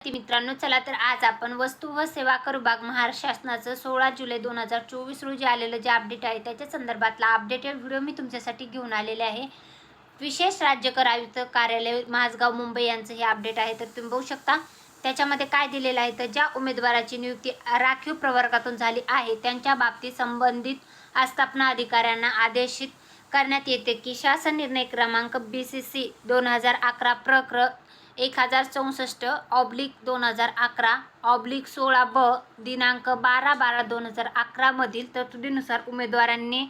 विद्यार्थी मित्रांनो चला तर आज आपण वस्तू व सेवा कर. विभाग महाराष्ट्र शासनाचं सोळा जुलै दोन हजार चोवीस रोजी आलेलं जे अपडेट आहे त्याच्या संदर्भातला अपडेटेड व्हिडिओ मी तुमच्यासाठी घेऊन आलेले आहे. विशेष राज्य कर आयुक्त कार्यालय माझगाव मुंबई यांचं हे अपडेट आहे तर तुम्ही बघू शकता. त्याच्यामध्ये काय दिलेलं आहे तर ज्या उमेदवाराची नियुक्ती राखीव प्रवर्गातून झाली आहे त्यांच्या बाबतीत संबंधित आस्थापना अधिकाऱ्यांना आदेशित करण्यात येते की शासन निर्णय क्रमांक बी सी सी दोन हजार अकरा प्रक्र एक हजार चौसष्ट ऑब्लिक दोन हजार अकरा ऑब्लिक सोळा ब दिनांक बारा बारा दोन हजार अकरामधील तरतुदीनुसार उमेदवारांनी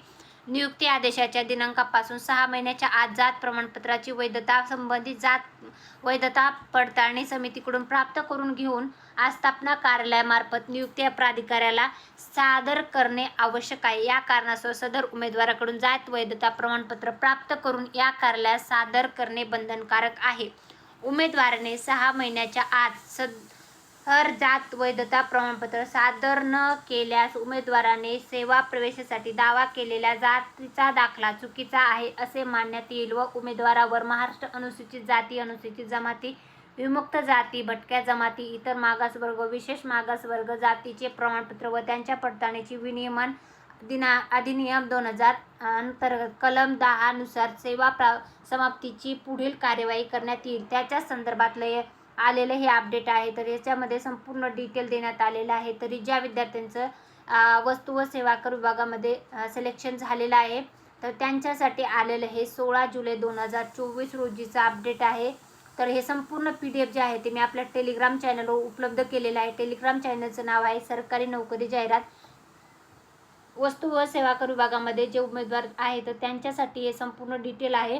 नियुक्ती आदेशाच्या दिनांकापासून सहा महिन्याच्या आत जात प्रमाणपत्राची वैधता संबंधित जात वैधता पडताळणी समितीकडून प्राप्त करून घेऊन आस्थापना कार्यालयामार्फत नियुक्ती प्राधिकाऱ्याला सादर करणे आवश्यक आहे. या कारणास्तव सदर उमेदवाराकडून जात वैधता प्रमाणपत्र प्राप्त करून या कार्यालयात सादर करणे बंधनकारक आहे. उमेदवाराने सहा महिन्याच्या आत सदर जात वैधता प्रमाणपत्र सादर न केल्यास उमेदवाराने सेवा प्रवेशासाठी दावा केलेल्या जातीचा दाखला चुकीचा आहे असे मानण्यात येईल व उमेदवारावर महाराष्ट्र अनुसूचित जाती अनुसूचित जमाती विमुक्त जाती भटक्या जमाती इतर मागासवर्ग विशेष मागासवर्ग जातीचे प्रमाणपत्र व त्यांच्या पडताळणीची विनियमन दिना अधिनियम दोन हजार अंतर्गत कलम दहानुसार सेवा प्रा समाप्तीची पुढील कार्यवाही करण्यात येईल. त्याच्या संदर्भातलं आलेलं हे अपडेट आहे. तर याच्यामध्ये संपूर्ण डिटेल देण्यात आलेलं आहे. तरी ज्या विद्यार्थ्यांचं वस्तू व सेवा कर विभागामध्ये सिलेक्शन झालेलं आहे तर त्यांच्यासाठी आलेलं हे सोळा जुलै दोन हजार चोवीस रोजीचं अपडेट आहे. तर हे संपूर्ण पी डी एफ जे आहे ते मी आपल्या टेलिग्राम चॅनलवर उपलब्ध केलेलं आहे. टेलिग्राम चॅनलचं नाव आहे सरकारी नोकरी जाहिरात. वस्तू व सेवा कर विभागामध्ये जे उमेदवार आहेत तर त्यांच्यासाठी हे संपूर्ण डिटेल आहे.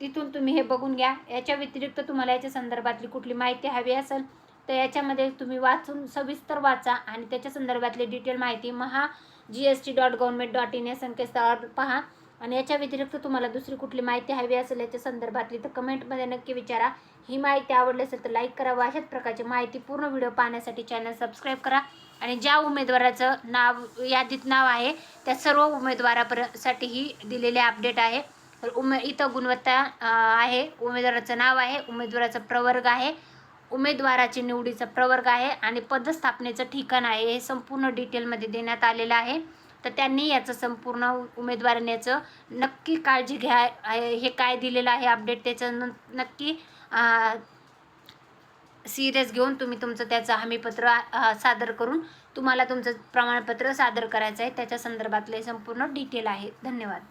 तिथून तुम्ही हे बघून घ्या. याच्या व्यतिरिक्त तुम्हाला याच्या संदर्भातली कुठली माहिती हवी असेल तर याच्यामध्ये तुम्ही वाचून सविस्तर वाचा आणि त्याच्या संदर्भातली डिटेल माहिती Maha G S T dot government dot in या संकेतस्थळावर पहा. आणि याच्या व्यतिरिक्त तुम्हाला दुसरी कुठली माहिती हवी असेल याच्या संदर्भातली तर कमेंटमध्ये नक्की विचारा. ही माहिती आवडली असेल तर लाईक करा व अशाच प्रकारची माहिती पूर्ण व्हिडिओ पाहण्यासाठी चॅनल सबस्क्राईब करा. आणि ज्या उमेदवाराचं नाव यादीत नाव आहे त्या सर्व उमेदवारापर्यंतसाठी ही दिलेले अपडेट आहे. तर उमे इथं गुणवत्ता आहे उमेदवाराचं नाव आहे उमेदवाराचा प्रवर्ग आहे उमेदवाराची निवडीचा प्रवर्ग आहे आणि पदस्थापनेचं ठिकाण आहे हे संपूर्ण डिटेलमध्ये देण्यात आलेलं आहे. तर त्यांनी याचं संपूर्ण उमेदवाराने याचं नक्की काळजी घ्या हे काय दिलेलं आहे अपडेट त्याचं न नक्की सिरियस घेऊन तुम्ही तुमचं त्याचं हमीपत्र सादर करून तुम्हाला तुमचं प्रमाणपत्र सादर करायचं आहे. त्याच्या संदर्भातले संपूर्ण डिटेल आहे. धन्यवाद.